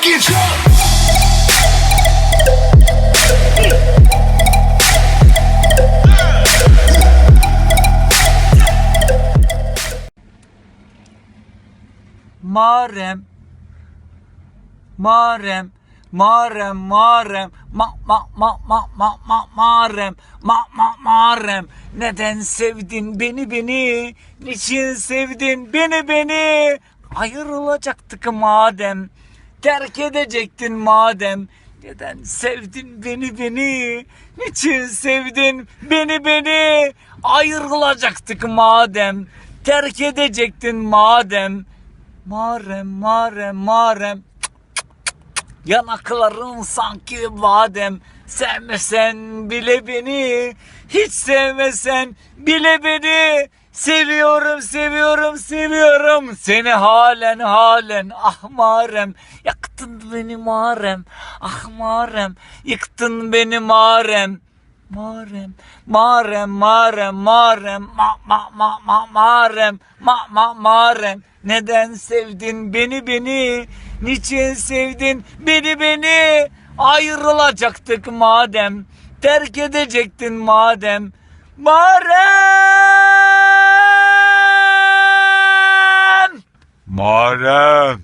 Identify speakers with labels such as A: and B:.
A: Marem. Marem. Marem Marem. Ma ma ma ma ma ma Marem. Ma ma Marem. Neden sevdin beni beni? Niçin sevdin beni beni? Ayrılacaktık madem terk edecektin madem neden sevdin beni beni niçin sevdin beni beni ayrılacaktık madem terk edecektin madem Marem, marem, marem. Yanakların sanki badem. Sevmesen bile beni. Hiç sevmesen bile beni. Seviyorum, seviyorum, seviyorum. Seni halen halen. Ah marem. Yaktın beni marem. Ah marem. Yıktın beni marem. Marem, marem, marem, marem, ma ma ma ma marem, ma ma marem. Neden sevdin beni beni? Niçin sevdin beni beni? Ayrılacaktık madem, terk edecektin madem. Marem!
B: mora.